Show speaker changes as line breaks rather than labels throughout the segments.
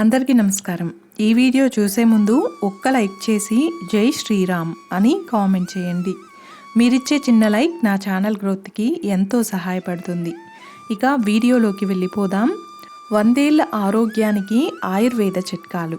అందరికీ నమస్కారం. ఈ వీడియో చూసే ముందు ఒక్క లైక్ చేసి జై శ్రీరామ్ అని కామెంట్ చేయండి. మీరిచ్చే చిన్న లైక్ నా ఛానల్ గ్రోత్కి ఎంతో సహాయపడుతుంది. ఇక వీడియోలోకి వెళ్ళిపోదాం. వందేళ్ళ ఆరోగ్యానికి ఆయుర్వేద చిట్కాలు.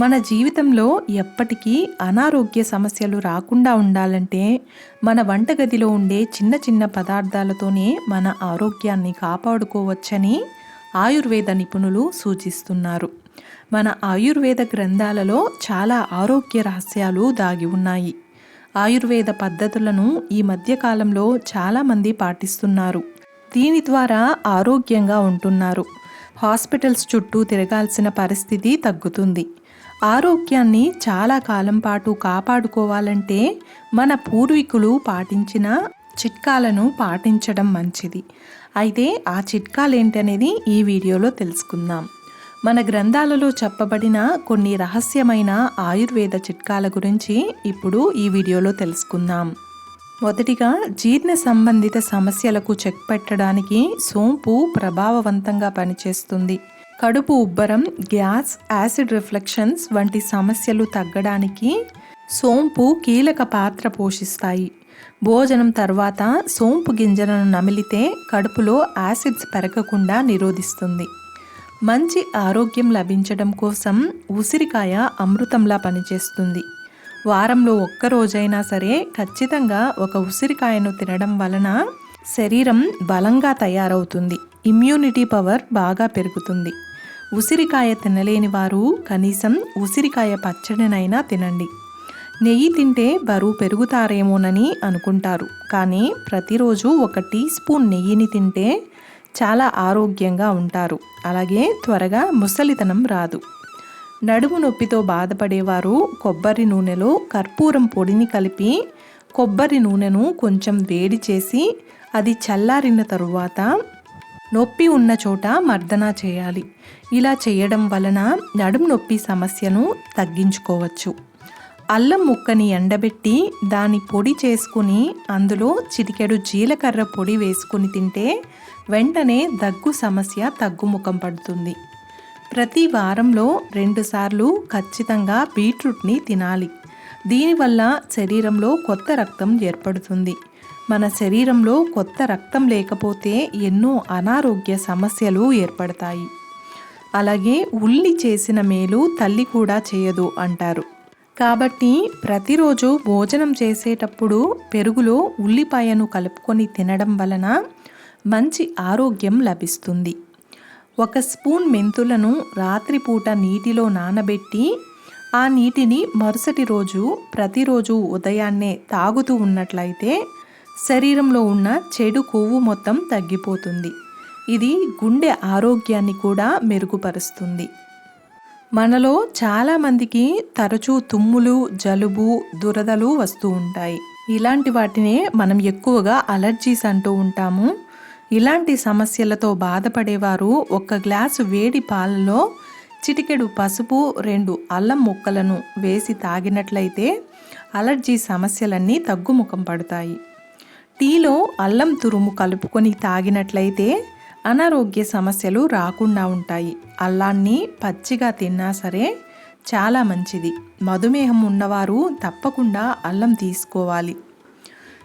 మన జీవితంలో ఎప్పటికీ అనారోగ్య సమస్యలు రాకుండా ఉండాలంటే మన వంటగదిలో ఉండే చిన్న చిన్న పదార్థాలతోనే మన ఆరోగ్యాన్ని కాపాడుకోవచ్చని ఆయుర్వేద నిపుణులు సూచిస్తున్నారు. మన ఆయుర్వేద గ్రంథాలలో చాలా ఆరోగ్య రహస్యాలు దాగి ఉన్నాయి. ఆయుర్వేద పద్ధతులను ఈ మధ్యకాలంలో చాలామంది పాటిస్తున్నారు. దీని ద్వారా ఆరోగ్యంగా ఉంటున్నారు. హాస్పిటల్స్ చుట్టూ తిరగాల్సిన పరిస్థితి తగ్గుతుంది. ఆరోగ్యాన్ని చాలా కాలం పాటు కాపాడుకోవాలంటే మన పూర్వీకులు పాటించిన చిట్కాలను పాటించడం మంచిది. అయితే ఆ చిట్కాలు ఏంటనేది ఈ వీడియోలో తెలుసుకుందాం. మన గ్రంథాలలో చెప్పబడిన కొన్ని రహస్యమైన ఆయుర్వేద చిట్కాల గురించి ఇప్పుడు ఈ వీడియోలో తెలుసుకుందాం. మొదటిగా జీర్ణ సంబంధిత సమస్యలకు చెక్ పెట్టడానికి సోంపు ప్రభావవంతంగా పనిచేస్తుంది. కడుపు ఉబ్బరం గ్యాస్ యాసిడ్ రిఫ్లెక్షన్స్ వంటి సమస్యలు తగ్గడానికి సోంపు కీలక పాత్ర పోషిస్తాయి. భోజనం తర్వాత సోంపు గింజలను నమిలితే కడుపులో యాసిడ్స్ పెరగకుండా నిరోధిస్తుంది. మంచి ఆరోగ్యం లభించడం కోసం ఉసిరికాయ అమృతంలా పనిచేస్తుంది. వారంలో ఒక్క రోజైనా సరే ఖచ్చితంగా ఒక ఉసిరికాయను తినడం వలన శరీరం బలంగా తయారవుతుంది. ఇమ్యూనిటీ పవర్ బాగా పెరుగుతుంది. ఉసిరికాయ తినలేని వారు కనీసం ఉసిరికాయ పచ్చడినైనా తినండి. నెయ్యి తింటే బరువు పెరుగుతారేమోనని అనుకుంటారు. కానీ ప్రతిరోజు ఒక టీ స్పూన్ నెయ్యిని తింటే చాలా ఆరోగ్యంగా ఉంటారు. అలాగే త్వరగా ముసలితనం రాదు. నడుము నొప్పితో బాధపడేవారు కొబ్బరి నూనెలో కర్పూరం పొడిని కలిపి కొబ్బరి నూనెను కొంచెం వేడి చేసి అది చల్లారిన తరువాత నొప్పి ఉన్న చోట మర్దన చేయాలి. ఇలా చేయడం వలన నడుము నొప్పి సమస్యను తగ్గించుకోవచ్చు. అల్లం ముక్కని ఎండబెట్టి దాని పొడి చేసుకుని అందులో చిటికెడు జీలకర్ర పొడి వేసుకుని తింటే వెంటనే దగ్గు సమస్య తగ్గుముఖం పడుతుంది. ప్రతి వారంలో రెండుసార్లు ఖచ్చితంగా బీట్రూట్ని తినాలి. దీనివల్ల శరీరంలో కొత్త రక్తం ఏర్పడుతుంది. మన శరీరంలో కొత్త రక్తం లేకపోతే ఎన్నో అనారోగ్య సమస్యలు ఏర్పడతాయి. అలాగే ఉల్లి చేసిన మేలు తల్లి కూడా చేయదు అంటారు. కాబట్టి ప్రతిరోజు భోజనం చేసేటప్పుడు పెరుగులో ఉల్లిపాయను కలుపుకొని తినడం వలన మంచి ఆరోగ్యం లభిస్తుంది. ఒక స్పూన్ మెంతులను రాత్రిపూట నీటిలో నానబెట్టి ఆ నీటిని మరుసటి రోజు ప్రతిరోజు ఉదయాన్నే తాగుతూ ఉన్నట్లయితే శరీరంలో ఉన్న చెడు కొవ్వు మొత్తం తగ్గిపోతుంది. ఇది గుండె ఆరోగ్యాన్ని కూడా మెరుగుపరుస్తుంది. మనలో చాలామందికి తరచూ తుమ్ములు జలుబు దురదలు వస్తూ ఉంటాయి. ఇలాంటి వాటినే మనం ఎక్కువగా అలర్జీస్ అంటూ ఉంటాము. ఇలాంటి సమస్యలతో బాధపడేవారు ఒక గ్లాసు వేడి పాలలో చిటికెడు పసుపు రెండు అల్లం ముక్కలను వేసి తాగినట్లయితే అలర్జీ సమస్యలన్నీ తగ్గుముఖం పడతాయి. టీలో అల్లం తురుము కలుపుకొని తాగినట్లయితే అనారోగ్య సమస్యలు రాకుండా ఉంటాయి. అల్లాన్ని పచ్చిగా తిన్నా సరే చాలా మంచిది. మధుమేహం ఉన్నవారు తప్పకుండా అల్లం తీసుకోవాలి.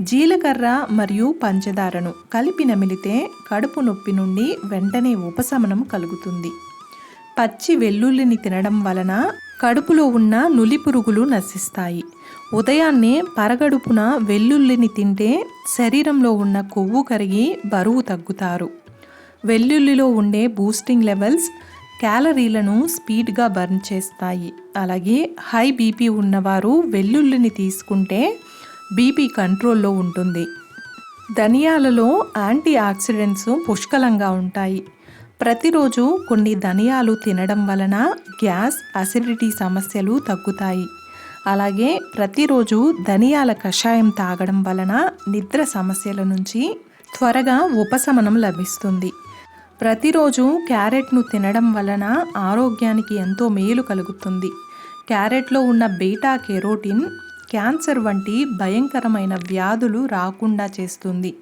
జీలకర్ర మరియు పంచదారను కలిపి నమిలితే కడుపు నొప్పి నుండి వెంటనే ఉపశమనం కలుగుతుంది. పచ్చి వెల్లుల్లిని తినడం వలన కడుపులో ఉన్న నులి పురుగులు నశిస్తాయి. ఉదయాన్నే పరగడుపున వెల్లుల్లిని తింటే శరీరంలో ఉన్న కొవ్వు కరిగి బరువు తగ్గుతారు. వెల్లుల్లిలో ఉండే బూస్టింగ్ లెవెల్స్ క్యాలరీలను స్పీడ్గా బర్న్ చేస్తాయి. అలాగే హై బీపీ ఉన్నవారు వెల్లుల్లిని తీసుకుంటే బీపీ కంట్రోల్లో ఉంటుంది. ధనియాలలో యాంటీ ఆక్సిడెంట్స్ పుష్కలంగా ఉంటాయి. ప్రతిరోజు కొన్ని ధనియాలు తినడం వలన గ్యాస్ అసిడిటీ సమస్యలు తగ్గుతాయి. అలాగే ప్రతిరోజు ధనియాల కషాయం తాగడం వలన నిద్ర సమస్యల నుంచి త్వరగా ఉపశమనం లభిస్తుంది. ప్రతిరోజు క్యారెట్ను తినడం వలన ఆరోగ్యానికి ఎంతో మేలు కలుగుతుంది. క్యారెట్లో ఉన్న బీటా కెరోటిన్ క్యాన్సర్ వంటి భయంకరమైన వ్యాధులు రాకుండా చేస్తుంది.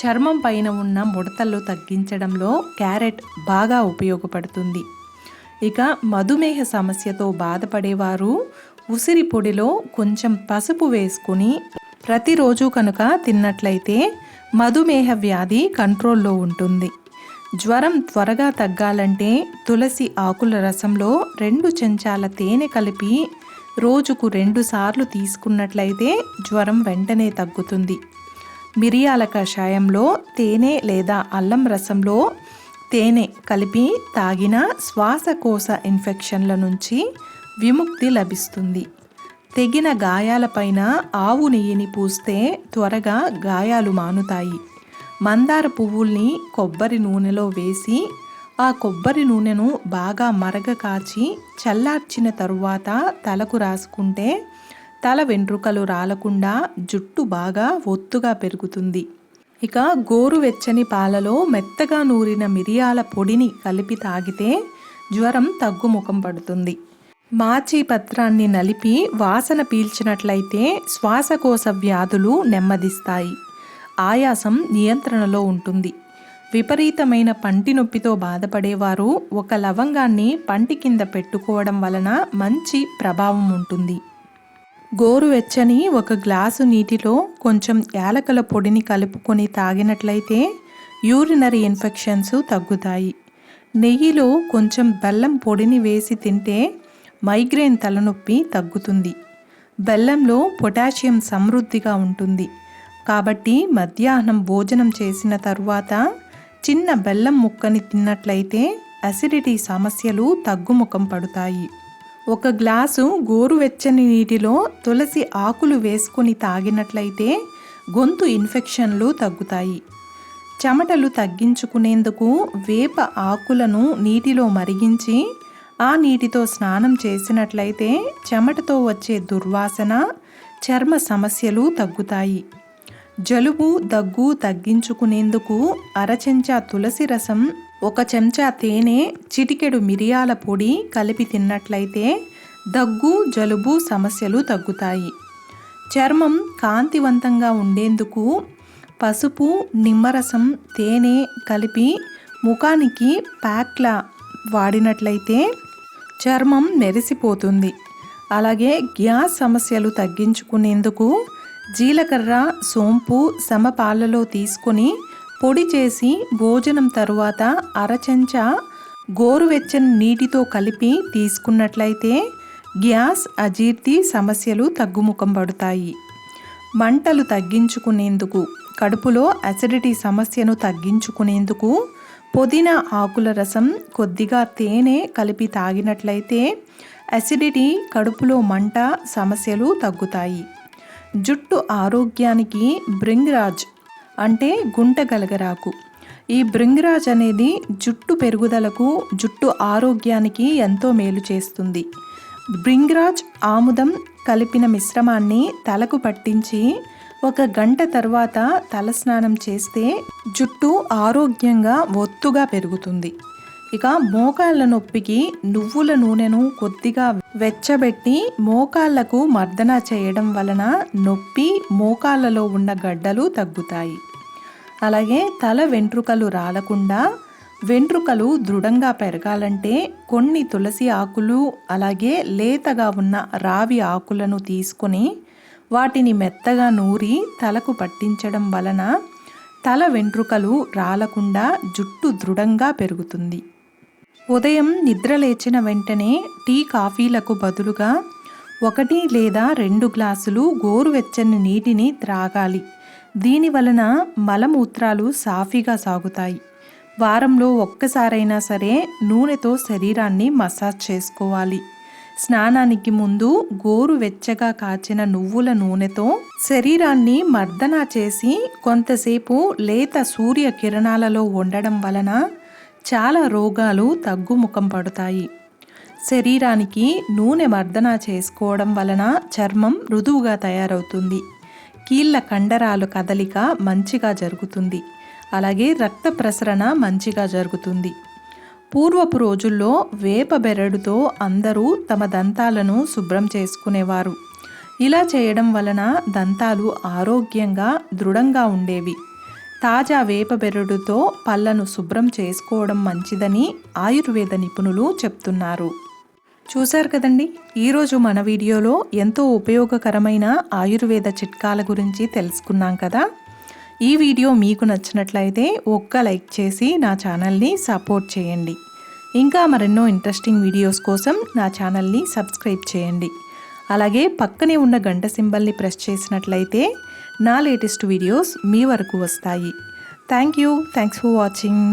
చర్మం పైన ఉన్న ముడతలు తగ్గించడంలో క్యారెట్ బాగా ఉపయోగపడుతుంది. ఇక మధుమేహ సమస్యతో బాధపడేవారు ఉసిరి పొడిలో కొంచెం పసుపు వేసుకుని ప్రతిరోజు కనుక తిన్నట్లయితే మధుమేహ వ్యాధి కంట్రోల్లో ఉంటుంది. జ్వరం త్వరగా తగ్గాలంటే తులసి ఆకుల రసంలో రెండు చెంచాల తేనె కలిపి రోజుకు రెండు సార్లు తీసుకున్నట్లయితే జ్వరం వెంటనే తగ్గుతుంది. మిరియాల కషాయంలో తేనె లేదా అల్లం రసంలో తేనె కలిపి తాగిన శ్వాసకోశ ఇన్ఫెక్షన్ల నుంచి విముక్తి లభిస్తుంది. తెగిన గాయాలపైన ఆవు నెయ్యిని పూస్తే త్వరగా గాయాలు మానుతాయి. మందార పువ్వుల్ని కొబ్బరి నూనెలో వేసి ఆ కొబ్బరి నూనెను బాగా మరగ కాచి చల్లార్చిన తరువాత తలకు రాసుకుంటే తల వెంట్రుకలు రాలకుండా జుట్టు బాగా ఒత్తుగా పెరుగుతుంది. ఇక గోరువెచ్చని పాలలో మెత్తగా నూరిన మిరియాల పొడిని కలిపి తాగితే జ్వరం తగ్గుముఖం పడుతుంది. మాచి పత్రాన్ని నలిపి వాసన పీల్చినట్లయితే శ్వాసకోశ వ్యాధులు నెమ్మదిస్తాయి. ఆయాసం నియంత్రణలో ఉంటుంది. విపరీతమైన పంటి నొప్పితో బాధపడేవారు ఒక లవంగాన్ని పంటి కింద పెట్టుకోవడం వలన మంచి ప్రభావం ఉంటుంది. గోరువెచ్చని ఒక గ్లాసు నీటిలో కొంచెం యాలకల పొడిని కలుపుకొని తాగినట్లయితే యూరినరీ ఇన్ఫెక్షన్స్ తగ్గుతాయి. నెయ్యిలో కొంచెం బెల్లం పొడిని వేసి తింటే మైగ్రేన్ తలనొప్పి తగ్గుతుంది. బెల్లంలో పొటాషియం సమృద్ధిగా ఉంటుంది. కాబట్టి మధ్యాహ్నం భోజనం చేసిన తరువాత చిన్న బెల్లం ముక్కని తిన్నట్లయితే అసిడిటీ సమస్యలు తగ్గుముఖం పడుతాయి. ఒక గ్లాసు గోరువెచ్చని నీటిలో తులసి ఆకులు వేసుకొని తాగినట్లయితే గొంతు ఇన్ఫెక్షన్లు తగ్గుతాయి. చెమటలు తగ్గించుకునేందుకు వేప ఆకులను నీటిలో మరిగించి ఆ నీటితో స్నానం చేసినట్లయితే చెమటతో వచ్చే దుర్వాసన చర్మ సమస్యలు తగ్గుతాయి. జలుబు దగ్గు తగ్గించుకునేందుకు అరచెంచా తులసి రసం ఒక చెంచా తేనె చిటికెడు మిరియాల పొడి కలిపి తిన్నట్లయితే దగ్గు జలుబు సమస్యలు తగ్గుతాయి. చర్మం కాంతివంతంగా ఉండేందుకు పసుపు నిమ్మరసం తేనె కలిపి ముఖానికి ప్యాక్లా వాడినట్లయితే చర్మం మెరిసిపోతుంది. అలాగే గ్యాస్ సమస్యలు తగ్గించుకునేందుకు జీలకర్ర సోంపు సమపాలలో తీసుకొని పొడి చేసి భోజనం తరువాత అరచెంచా గోరువెచ్చని నీటితో కలిపి తీసుకున్నట్లయితే గ్యాస్ అజీర్తి సమస్యలు తగ్గుముఖం పడతాయి. మంటలు తగ్గించుకునేందుకు కడుపులో అసిడిటీ సమస్యను తగ్గించుకునేందుకు పుదీనా ఆకుల రసం కొద్దిగా తేనె కలిపి తాగినట్లయితే అసిడిటీ కడుపులో మంట సమస్యలు తగ్గుతాయి. జుట్టు ఆరోగ్యానికి బ్రింగ్రాజ్ అంటే గుంట గలగరాకు. ఈ బ్రింగ్రాజ్ అనేది జుట్టు పెరుగుదలకు జుట్టు ఆరోగ్యానికి ఎంతో మేలు చేస్తుంది. బ్రింగ్రాజ్ ఆముదం కలిపిన మిశ్రమాన్ని తలకు పట్టించి ఒక గంట తర్వాత తలస్నానం చేస్తే జుట్టు ఆరోగ్యంగా ఒత్తుగా పెరుగుతుంది. ఇక మోకాళ్ళ నొప్పికి నువ్వుల నూనెను కొద్దిగా వెచ్చబెట్టి మోకాళ్ళకు మర్దన చేయడం వలన నొప్పి మోకాళ్ళలో ఉన్న గడ్డలు తగ్గుతాయి. అలాగే తల వెంట్రుకలు రాలకుండా వెంట్రుకలు దృఢంగా పెరగాలంటే కొన్ని తులసి ఆకులు అలాగే లేతగా ఉన్న రావి ఆకులను తీసుకొని వాటిని మెత్తగా నూరి తలకు పట్టించడం వలన తల వెంట్రుకలు రాలకుండా జుట్టు దృఢంగా పెరుగుతుంది. ఉదయం నిద్ర లేచిన వెంటనే టీ కాఫీలకు బదులుగా ఒకటి లేదా రెండు గ్లాసులు గోరువెచ్చని నీటిని త్రాగాలి. దీని వలన మలమూత్రాలు సాఫీగా సాగుతాయి. వారంలో ఒక్కసారైనా సరే నూనెతో శరీరాన్ని మసాజ్ చేసుకోవాలి. స్నానానికి ముందు గోరు వెచ్చగా కాచిన నువ్వుల నూనెతో శరీరాన్ని మర్దన చేసి కొంతసేపు లేత సూర్య కిరణాలలో ఉండడం వలన చాలా రోగాలు తగ్గుముఖం పడతాయి. శరీరానికి నూనె మర్దన చేసుకోవడం వలన చర్మం మృదువుగా తయారవుతుంది. కీళ్ళ కండరాలు కదలిక మంచిగా జరుగుతుంది. అలాగే రక్త ప్రసరణ మంచిగా జరుగుతుంది. పూర్వపు రోజుల్లో వేప బెరడుతో అందరూ తమ దంతాలను శుభ్రం చేసుకునేవారు. ఇలా చేయడం వలన దంతాలు ఆరోగ్యంగా దృఢంగా ఉండేవి. తాజా వేప బెరడుతో పళ్ళను శుభ్రం చేసుకోవడం మంచిదని ఆయుర్వేద నిపుణులు చెప్తున్నారు. చూశారు కదండి? ఈరోజు మన వీడియోలో ఎంతో ఉపయోగకరమైన ఆయుర్వేద చిట్కాల గురించి తెలుసుకున్నాం కదా? ఈ వీడియో మీకు నచ్చినట్లయితే ఒక్క లైక్ చేసి నా ఛానల్ని సపోర్ట్ చేయండి. ఇంకా మరెన్నో ఇంట్రెస్టింగ్ వీడియోస్ కోసం నా ఛానల్ని సబ్స్క్రైబ్ చేయండి. అలాగే పక్కనే ఉన్న గంట సింబల్ని ప్రెస్ చేసినట్లయితే నా లేటెస్ట్ వీడియోస్ మీ వరకు వస్తాయి. Thank you thanks for watching